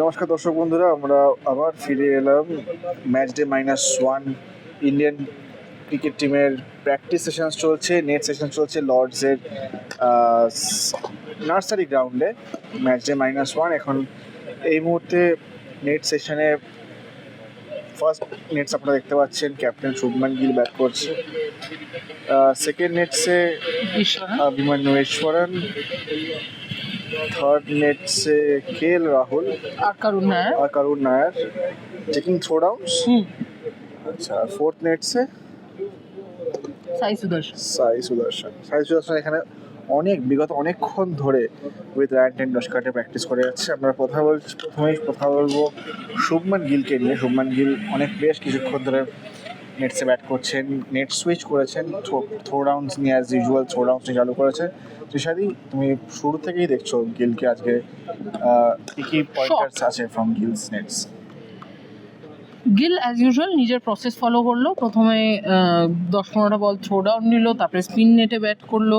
নমস্কার দর্শক বন্ধুরা আমরা আবার ফিরে এলাম match day minus one Indian cricket টিমের প্র্যাকটিস সেশন চলছে নেট সেশন চলছে লর্ডসের নার্সারি গ্রাউন্ডে ম্যাচ ডে মাইনাস ওয়ান এখন এই মুহূর্তে নেট সেশনে ফার্স্ট নেটস আপনারা দেখতে পাচ্ছেন ক্যাপ্টেন শুভমান গিল ব্যাট করছে। সেকেন্ড নেটসে অভিমান্যু ঈশ্বরন थर्ड नेट से के राहुल আর কারণ হ্যাঁ और Karun Nair taking throw downs হুম अच्छा फोर्थ नेट से সাই সুদর্শন সাই সুদর্শন সাই সুদর্শন এখানে অনেক বিগত অনেকক্ষণ ধরে with Ryan and Doeschate practice করে যাচ্ছে আমরা কথা বলছি প্রথমেই কথা বলবো শুভমান গিলকে নিয়ে শুভমান গিল অনেক বেশ কিছুক্ষণ ধরে নেটসে ব্যাট করছেন নেট সুইচ করেছেন থ্রো ডাউন্স নিয়ে অ্যাজ ইউজুয়াল থ্রো ডাউন্স নিয়ে চালু করেছে। তুষারি তুমি শুরু থেকেই দেখছ গিলকে আজকে কি কি পয়েন্টার্স আছে from Gill's nets Gill as usual নিজের প্রসেস ফলো করল। প্রথমে দশ পনেরোটা বল থ্রো ডাউন নিল তারপরে স্পিন নেটে ব্যাট করল।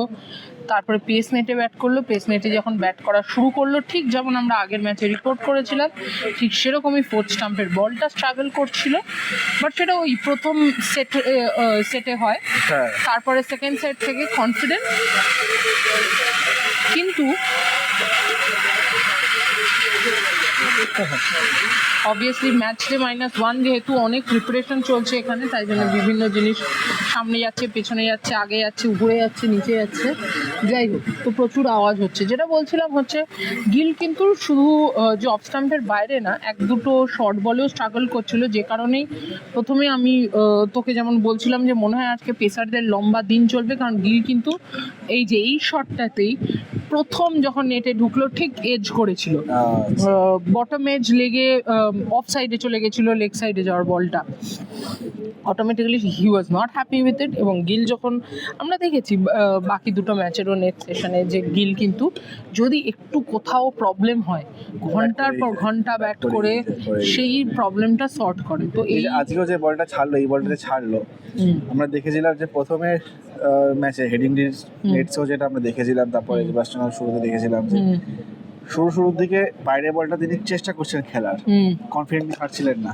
তারপরে পেস নেটে ব্যাট করল। পেস নেটে যখন ব্যাট করা শুরু করল ঠিক যেমন আমরা আগের ম্যাচে রিপোর্ট করেছিলাম ঠিক সেরকমই ফোর্থ স্টাম্পের বলটা স্ট্রাগল করছিল। বাট সেটা ওই প্রথম সেট সেটে হয়। হ্যাঁ। তারপরে সেকেন্ড সেট থেকে কনফিডেন্ট কিন্তু obviously match day minus one যেহেতু অনেক প্রিপারেশন চলছে এখানে, তাই জন্য বিভিন্ন জিনিস সামনে যাচ্ছে, পেছনে যাচ্ছে, আগে যাচ্ছে, উপরে যাচ্ছে, নিচে যাচ্ছে। যাই হোক, তো প্রচুর আওয়াজ হচ্ছে। যেটা বলছিলাম হচ্ছে, গিল কিন্তু শুধু যে অফ স্টাম্পের বাইরে না, এক দুটো শর্ট বলেও স্ট্রাগল করছিল। যে কারণেই প্রথমে আমি তোকে যেমন বলছিলাম যে মনে হয় আজকে পেসারদের লম্বা দিন চলবে, কারণ গিল কিন্তু এই যে এই শটটাতেই প্রথম যখন নেটে ঢুকলো ঠিক এজ করেছিল। বটম এজ লেগে অফ সাইডে চলে গেছিল লেগ সাইডে যাওয়ার বলটা। Automatically he was not happy with it এবং গিল যখন আমরা দেখেছি বাকি দুটো ম্যাচেরও নেট সেশনে যে গিল কিন্তু যদি একটু কোথাও প্রবলেম হয় ঘণ্টার পর ঘণ্টা ব্যাট করে সেই প্রবলেমটা সর্ট করে। তো এই আজকেও যে বলটা ছাড়লো এই বলটা ছাড়লো আমরা দেখেছিলাম যে প্রথমে ম্যাচে হেডিং নেটসেও যেটা আমরা দেখেছিলাম তারপরে শুরুতে দেখেছিলাম যে শুরু শুরুর দিকে বাইরে বলটা তিনি চেষ্টা করছিলেন খেলার। কনফিডেন্টলি ছাড়ছিলেন না।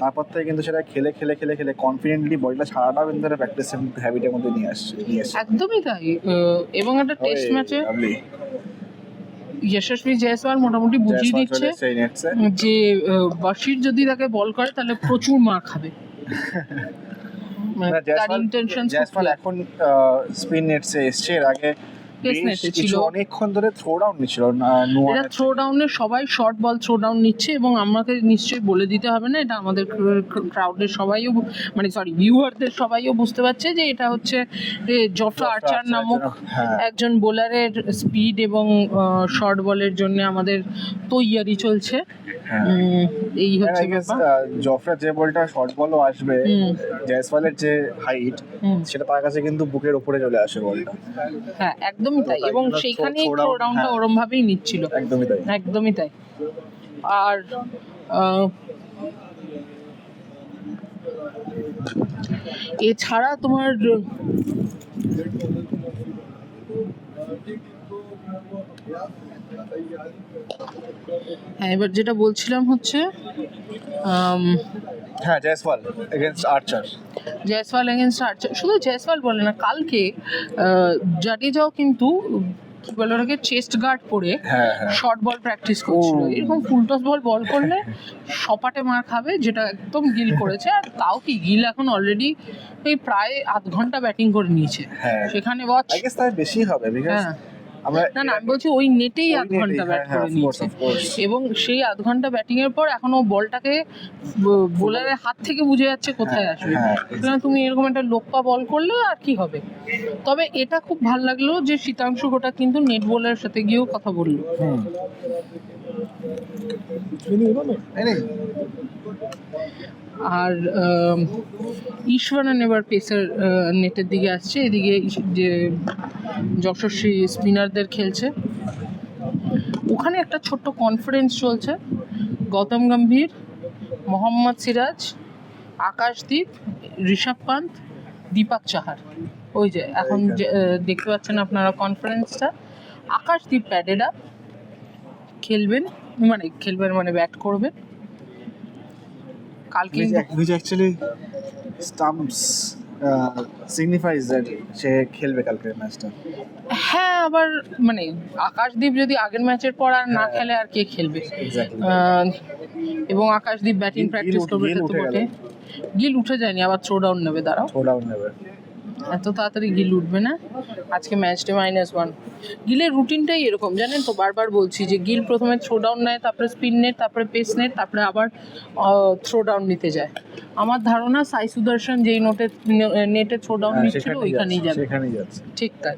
তারপর থেকে কিন্তু সেটা খেলে খেলে খেলে খেলে কনফিডেন্টলি বলটা ছাড়াটাও কিন্তু একটা প্র্যাকটিসের হ্যাবিটের মধ্যে নিয়ে আসছে নিয়ে আসছে। একদমই তাই। এবং একটা টেস্ট ম্যাচে যশস্বী জয়সওয়াল মোটামুটি বুঝিয়ে দিচ্ছে যে বাশির যদি তাকে বল করে তাহলে প্রচুর মার খাবে। মানে না, তার ইন্টেনশন জয়সওয়াল এখন স্পিন নেটসে এসছে। এর আগে ছিল। অনেকক্ষণ ধরে থ্রো ডাউন নিচ্ছিল এটা থ্রো ডাউনে সবাই শর্ট বল থ্রো ডাউন নিচ্ছে এবং আমাকে নিশ্চয়ই বলে দিতে হবে না এটা আমাদের ক্রাউডের সবাইও মানে সরি ভিউয়ারদের সবাইও বুঝতে পারছে যে এটা হচ্ছে জফরা আর্চার নামক হ্যাঁ একজন বোলারের স্পিড এবং শর্ট বলের জন্য আমাদের তৈয়ারি চলছে হ্যাঁ এই হচ্ছে জফরা যে বলটা শর্ট বলও আসবে। জয়সওয়ালের যে হাইট। সেটা তার কাছে কিন্তু বুকের উপরে চলে আসে বলটা হ্যাঁ একদমই তাই। এবং জন্য সেইখানেই থ্রো ডাউনটা হ্যাঁ। ওরম ভাবেই নিচ্ছিল। একদমই তাই। একদমই তাই। আর এছাড়া তোমার হ্যাঁ এবার যেটা বলছিলাম হচ্ছে হ্যাঁ Jaiswal against Archer Jaiswal against Archer শুধু জয়সওয়াল বলে না কালকে জাডেজাও কিন্তু কি বলে ওটাকে চেস্ট গার্ড পরে শর্ট বল প্র্যাকটিস করছিল। এরকম ফুলটস বল বল করলে সপাটে মার খাবে যেটা একদম গিল করেছে। আর তাও কি গিল এখন অলরেডি এই প্রায় আধ ঘণ্টা ব্যাটিং করে নিয়েছে। হ্যাঁ। সেখানে ওয়াচ আই গেস তার বেশি হবে বিকজ আমরা না না আমি বলছি ওই নেটেই আধ ঘণ্টা ব্যাট হ্যাঁ, করে হ্যাঁ, নিয়েছে। এবং সেই আধ ঘণ্টা ব্যাটিং এর পর এখনও বলটাকে বোলারের হাত থেকে বুঝে যাচ্ছে কোথায় হ্যাঁ, আসবে। সুতরাং তুমি এরকম একটা লোপ্পা বল করলে আর কি হবে? তবে এটা খুব ভালো লাগল যে শীতাংশু গোটা কিন্তু নেট বোলারের সাথে গিয়েও কথা বলল। আর ঈশ্বরান এবার পেসার নেটের দিকে আসছে। এদিকে যে যশস্বী স্পিনারদের খেলছে। ওখানে একটা ছোট্ট কনফারেন্স চলছে। গৌতম গম্ভীর, মোহাম্মদ সিরাজ, আকাশদীপ, ঋষভ পান্ত, দীপক চাহার। ওই যে, এখন দেখতে পাচ্ছেন আপনারা কনফারেন্সটা আকাশদীপ প্যাডেড খেলবেন মানে খেলবেন মানে ব্যাট করবে কালকে which, actually stumps signifies that সে খেলবে কালকের ম্যাচটা হ্যাঁ আবার মানে আকাশদীপ যদি আগের ম্যাচের পর আর না হ্যাঁ। খেলে আর কে খেলবে? এবং আকাশদীপ ব্যাটিং প্র্যাকটিস করবে গিল। উঠে যায়নি আবার থ্রো ডাউন নেবে দাঁড়াও। থ্রো ডাউন নেবে। এত তাড়াতাড়ি গিল উঠবে না? আজকে ম্যাচ ডে মাইনাস ওয়ান গিলের রুটিনটাই এরকম জানেন তো? বারবার বলছি যে গিল প্রথমে থ্রো ডাউন নেয় তারপরে স্পিন নেট তারপরে পেস নেট তারপরে আবার থ্রো ডাউন নিতে যায়। আমার ধারণা সাই সুদর্শন যেই নোটে নেটে থ্রো ডাউন নিচ্ছিল ওইখানেই যাবে। ঠিক তাই।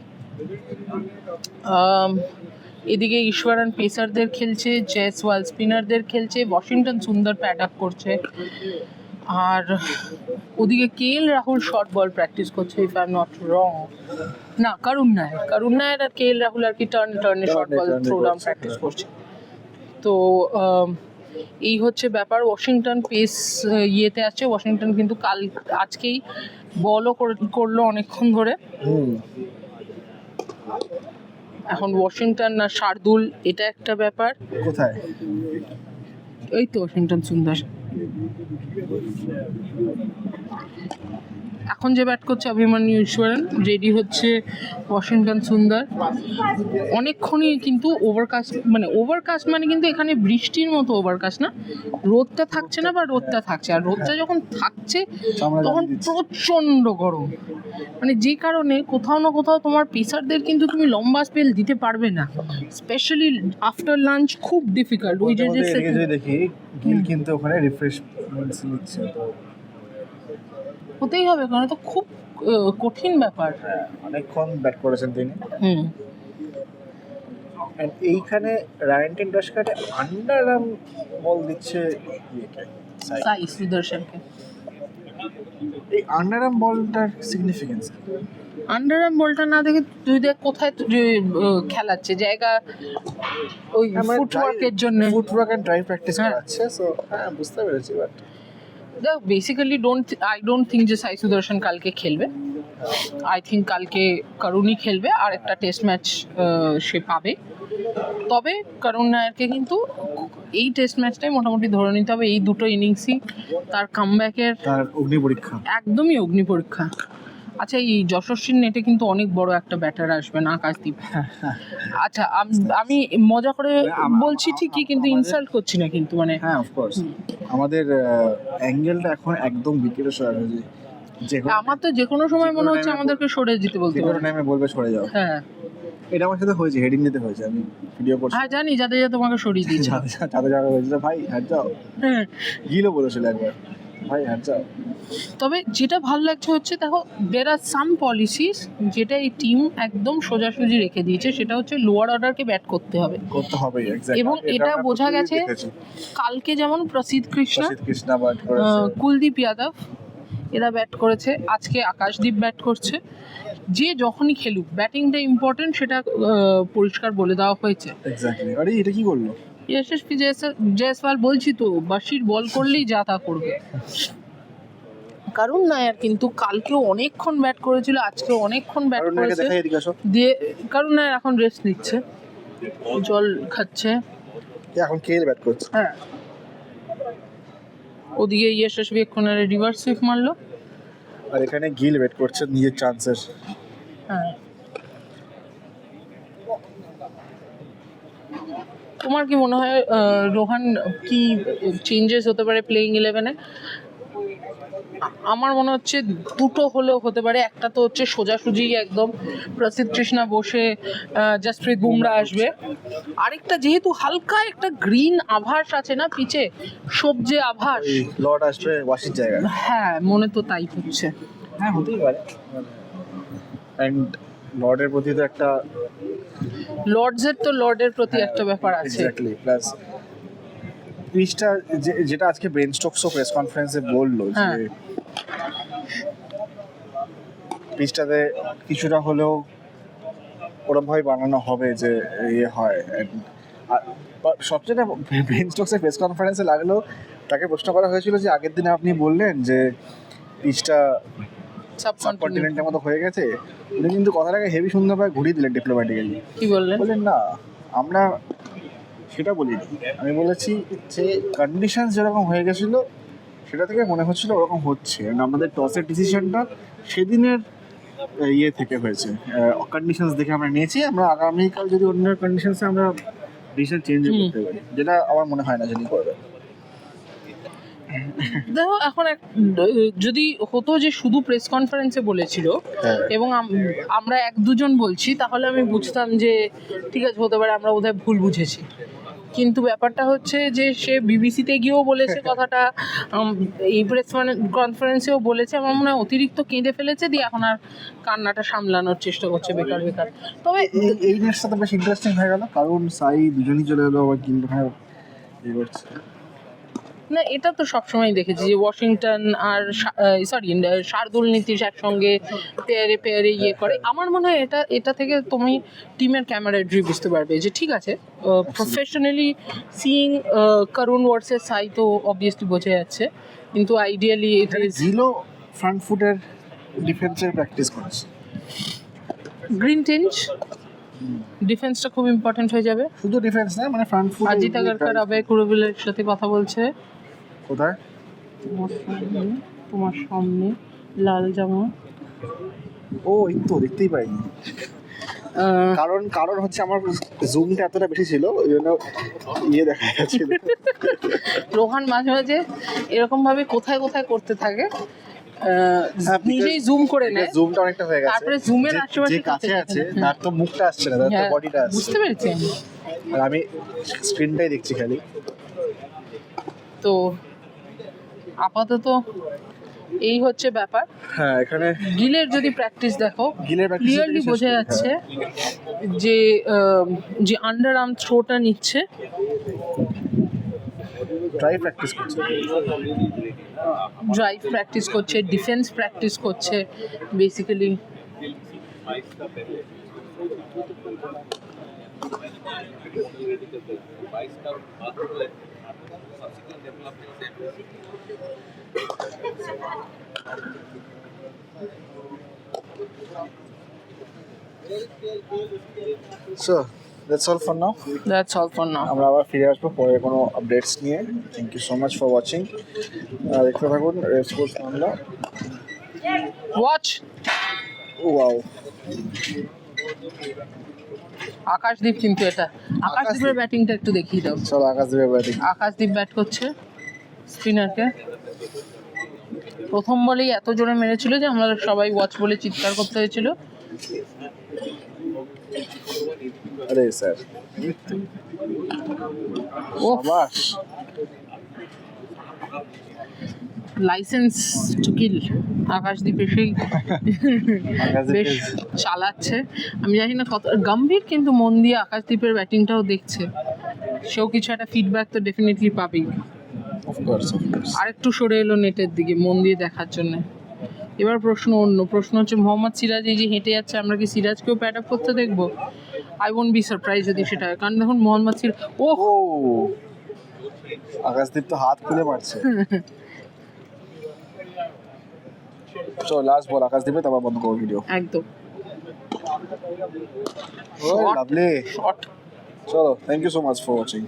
এদিকে ঈশ্বরান পেসারদের খেলছে জয়সওয়াল স্পিনারদের খেলছে ওয়াশিংটন সুন্দর প্যাটাক করছে। আর ওদিকে K L Rahul short ball practice করছে if I am not wrong না করুণ নায়র করুণ নায়র আর কে এল রাহুল আর কি turn টার্নে short ball throw down practice. করছে তো এই হচ্ছে ব্যাপার ওয়াশিংটন পেস ইয়েতে আছে। ওয়াশিংটন কিন্তু কাল আজকেই বলও করল অনেকক্ষণ ধরে। এখন ওয়াশিংটন না শার্দুল এটা একটা ব্যাপার। কোথায়? এই তো ওয়াশিংটন সুন্দর। এখন যে ব্যাট করছে অভিমন্যু ঈশ্বরন রেডি হচ্ছে ওয়াশিংটন সুন্দর। অনেকক্ষণই কিন্তু ওভারকাস্ট মানে ওভারকাস্ট মানে কিন্তু এখানে বৃষ্টির মতো ওভারকাস্ট না। রোদটা থাকছে না বা রোদটা থাকছে। আর রোদটা যখন থাকছে তখন প্রচণ্ড গরম। মানে যে কারণে কোথাও না কোথাও তোমার পেসারদের কিন্তু তুমি লম্বা স্পেল দিতে পারবে না। স্পেশালি আফটার লাঞ্চ খুব ডিফিকাল্ট ওই যে দেখি গিল কিন্তু ওখানে তো হতেই হবে কারণ তো খুব কঠিন ব্যাপার। হ্যাঁ, অনেকক্ষণ ব্যাট করেছেন তিনি। হুম। এইখানে রায়ান টেন্ডাসকারে আন্ডার আর্ম বল দিচ্ছে সাই। সুদর্শনকে। এই আন্ডার আর্ম বলটার সিগনিফিকেন্স আন্ডার আর্ম বলটা না দেখে তুই দেখ কোথায় খেলাচ্ছে জায়গা ওই ফুটওয়ার্কের জন্য। ফুটওয়ার্ক এন্ড ড্রাইভ প্র্যাকটিস হ্যাঁ। করাচ্ছে সো হ্যাঁ বুঝতে পেরেছি বাট দেখ basically don't I don't think যে সাই সুদর্শন কালকে খেলবে। আই থিঙ্ক কালকে করুণই খেলবে আর একটা টেস্ট ম্যাচ সে পাবে। তবে করুণ নায়ারকে কিন্তু এই টেস্ট ম্যাচটাই মোটামুটি ধরে নিতে হবে। এই দুটো ইনিংসই তার কামব্যাকের তার অগ্নি পরীক্ষা। একদমই অগ্নি পরীক্ষা। আচ্ছা এই যশস্বীর নেটে কিন্তু অনেক বড় একটা ব্যাটার আসবে না আকাশদীপ আচ্ছা আমি মজা করে বলছি ঠিকই কিন্তু ইনসাল্ট করছি না কিন্তু মানে হ্যাঁ অফকোর্স আমাদের অ্যাঙ্গেলটা এখন একদম বিকেটে সরে গেছে যে আমার তো যে কোনো সময় মনে হচ্ছে আমাদেরকে সরে যেতে বলতে যে পারে টাইমে বলবে সরে যাও হ্যাঁ এটা আমার সাথে হয়েছে হেডিং দিতে হয়েছে আমি ভিডিও করছি হ্যাঁ জানি যাতে যাতে তোমাকে সরিয়ে দিয়েছে যাতে যাতে যাতে হয়েছে ভাই হ্যাঁ যাও হ্যাঁ গিলও বলেছিল একবার তবে যেটা ভালো লাগছে হচ্ছে দেখো দের আর সাম পলিসিস যেটা এই টিম একদম সোজাসুজি রেখে দিয়েছে সেটা হচ্ছে লোয়ার অর্ডারকে ব্যাট করতে হবে। করতে হবে এবং এটা বোঝা গেছে কালকে যেমন প্রসিদ্ধ কৃষ্ণা কুলদীপ যাদব এরা ব্যাট করেছে আজকে আকাশদীপ ব্যাট করছে। যে যখনই খেলুক ব্যাটিংটা ইম্পর্টেন্ট সেটা পরিষ্কার বলে দেওয়া হয়েছে। আরে এটা কি করল? যশস্বী জয়সওয়াল বলছি তো বাসির বল করলেই যা তা করবে। কারণ নায়ার কিন্তু কালকেও অনেকক্ষণ ব্যাট করেছিল আজকে অনেকক্ষণ ব্যাট করেছে। দিয়ে কারণ নায়ার এখন রেস্ট নিচ্ছে। জল খাচ্ছে। এখন কেল ব্যাট করছে? হ্যাঁ। ওদিকে যশস্বী এক্ষণে রিভার্স সুইপ মারলো। আর এখানে গিল ব্যাট করছে নিজের চান্সের হ্যাঁ। তোমার কি মনে হয় রোহান কি চেঞ্জেস হতে পারে প্লেইং ইলেভেনে আমার মনে হচ্ছে দুটো হলেও হতে পারে একটা তো হচ্ছে সোজাসুজি একদম প্রসিদ্ধ কৃষ্ণা বসে জসপ্রীত বুমরা আসবে। আরেকটা যেহেতু হালকা একটা গ্রিন আভাস আছে না পিছে সবজে আভাস। লর্ড আসবে ওয়াশির জায়গায়। হ্যাঁ মনে তো তাই হচ্ছে। হ্যাঁ হতেই পারে। অ্যান্ড লর্ডের প্রতি তো একটা লর্ডসের তো লর্ডের প্রতি একটা ব্যাপার আছে এক্স্যাক্টলি প্লাস যে- যেটা আজকে ব্রেন স্টোকসও প্রেস কনফারেন্সে বলল যে হ্যাঁ। পিচটাতে কিছুটা হলেও ওরমভাবে বানানো হবে যে ইয়ে হয় সবচেয়ে ব্রেন স্টোকসের প্রেস কনফারেন্সে লাগল তাকে প্রশ্ন করা হয়েছিল যে আগের দিনে আপনি বললেন যে সাবকন্টিনেন্ট সাবকন্টিনেন্টের মতো হয়ে গেছে। উনি কিন্তু কথাটাকে হেভি সুন্দরভাবে ঘুরিয়ে দিলেন ডিপ্লোম্যাটিক্যালি কি বললেন? বললেন না আমরা সেটা বলিনি। আমি বলেছি যে কন্ডিশন যেরকম হয়ে গেছিল সেটা থেকে মনে হচ্ছিল ওরকম হচ্ছে। আমাদের টসের ডিসিশনটা সেদিনের ইয়ে থেকে হয়েছে। কন্ডিশনস দেখে আমরা নিয়েছি। আমরা আগামীকাল যদি অন্য কন্ডিশনসে আমরা ডিসিশন চেঞ্জ করতে পারি যেটা আমার মনে হয় না যিনি করবে দেখো এখন যদি হতো যে শুধু প্রেস কনফারেন্সে বলেছিল হ্যাঁ। এবং আমরা এক দুজন বলছি তাহলে আমি বুঝতাম যে ঠিক আছে হতে পারে আমরা বোধহয় ভুল বুঝেছি। কিন্তু ব্যাপারটা হচ্ছে যে সে বিবিসিতে গিয়েও বলেছে কথাটা এই প্রেস কনফারেন্সেও বলেছে আমার মনে হয় অতিরিক্ত কেঁদে ফেলেছে দিয়ে এখন আর কান্নাটা সামলানোর চেষ্টা করছে বেকার বেকার। তবে এই ম্যাচটা তো বেশ ইন্টারেস্টিং হয়ে গেল কারণ সাই দুজনই চলে এলো আবার কিন্তু হ্যাঁ করছে না এটা তো সবসময় দেখেছি যে ওয়াশিংটন আর সরি শার্দুল নীতিশ একসঙ্গে পেয়ারে পেয়ারে ইয়ে করে। আমার মনে হয় এটা এটা থেকে তুমি টিমের ক্যামেরাড্রি বুঝতে পারবে যে ঠিক আছে প্রফেশনালি সিইং করুণ ওয়ার্সেস সাই তো অবভিয়াসলি বোঝা যাচ্ছে কিন্তু আইডিয়ালি এটা জিলো ফ্রন্ট ফুটের ডিফেন্সের প্র্যাকটিস করছে। গ্রিন টিঞ্জ ডিফেন্সটা খুব ইম্পর্টেন্ট হয়ে যাবে। শুধু ডিফেন্স না মানে ফ্রন্ট ফুট অজিত আগারকার আবে কুরবিলের সাথে কথা বলছে। কোথায়? তোমার সামনে তোমার সামনে লাল জামা। ও এই তো দেখতেই পাইনি। কারণ কারণ হচ্ছে আমার জুমটা এতটা বেশি ছিল ওই জন্য ইয়ে দেখা যাচ্ছিল। রোহান মাঝে মাঝে এরকম ভাবে কোথায় কোথায় করতে থাকে হ্যাঁ, নিজেই জুম করে নেয়। জুমটা অনেকটা হয়ে গেছে। তারপরে জুমের আশেপাশে কাছে আছে তার তো মুখটা আসছে না তার তো হ্যাঁ, বডিটা আসছে। বুঝতে পেরেছি আর আমি স্ক্রিনটাই দেখছি খালি। তো আপাতত এই হচ্ছে ব্যাপার। হ্যাঁ এখানে গিলের যদি প্র্যাকটিস দেখো ক্লিয়ারলি বোঝা যাচ্ছে যে যে আন্ডার আর্ম থ্রোটা নিচ্ছে। ট্রাই প্র্যাকটিস করছে। ড্রাইভ প্র্যাকটিস করছে ডিফেন্স প্র্যাকটিস করছে basically so that's all for now that's all for now আমরা আবার ফিরে আসব পরে কোনো আপডেটস নিয়ে। Thank you so much for watching দেখতে থাকুন Red Sports Bangla watch oh wow Akashdeep কিন্তু এটা। আকাশদীপের ব্যাটিংটা একটু দেখিয়ে দাও। চলো আকাশ দেবে ব্যাটিং আকাশদীপ ব্যাট করছে স্পিনারকে প্রথম বলেই এত জোরে মেরেছিল যে আমরা সবাই ওয়াচ বলে চিৎকার করতে হয়েছিল। আরে স্যার ও বাস লাইসেন্স টু কিল আকাশদীপ এসেই বেশ চালাচ্ছে। আমি জানি না কত গম্ভীর কিন্তু মন দিয়ে আকাশদীপের ব্যাটিংটাও দেখছে। সেও কিছু একটা ফিডব্যাক তো ডেফিনেটলি পাবেই। অফকোর্স আরেকটু সরে এলো নেটের দিকে মন দিয়ে দেখার জন্য। এবার প্রশ্ন অন্য প্রশ্ন হচ্ছে মোহাম্মদ সিরাজ এই যে হেঁটে যাচ্ছে আমরা কি সিরাজকেও প্যাড আপ করতে দেখব? আই ওন্ট বি সারপ্রাইজ যদি সেটা হয়। কারণ দেখুন মোহাম্মদ সিরাজ ও! আকাশদীপ তো হাত খুলে মারছে। চলো লাস্ট বল আকাশ দেবে তারপর বন্ধ করব ভিডিও একদম। লাভলি শর্ট চলো thank you so much for watching